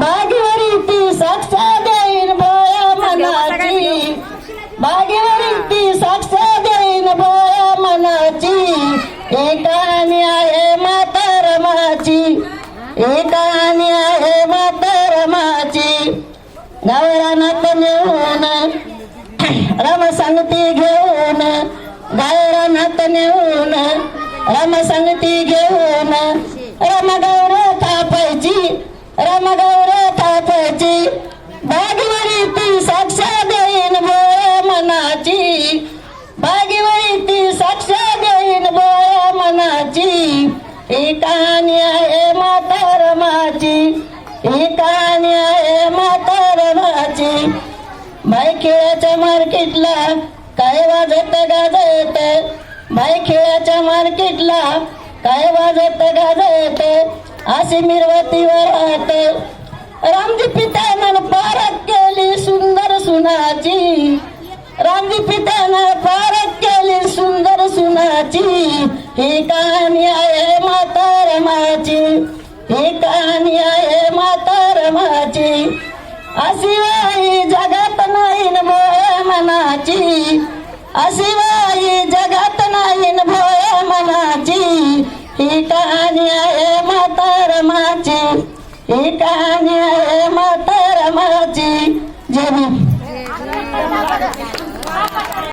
बागेवरील ती साक्ष देईन भोया मनाची. बागेवरील ती साक्ष देईन भोया मनाची. एकाने आहे मातारमाची एकाने आहे मातारमाची गावरानात नेऊन रम संगती घेऊन गायरानात नेऊन रम संगती घेऊन रम गौर रम गौर ती साक्ष देईन बोया मनाची. ती साक्ष देईन बोया मनाची. ही कहाणी आहे ही कहाणी आहे खेळाच्या मार्केटला काय वाजत गाजत? बाई खेळाच्या मार्केटला काय वाजत गाजत? अशी मिरवती सुनाची. रंग पित्यानं पारख केली सुंदर सुनाची. ही कहाणी आहे मातारमाची ही कहाणी आहे मातारमाची अशी बाई जगात नाही भोय मनाची. अशी जगात नाही भोय मनाची. ही कहाणी आहे मातारमाची ही कहाणी आहे मातारमाची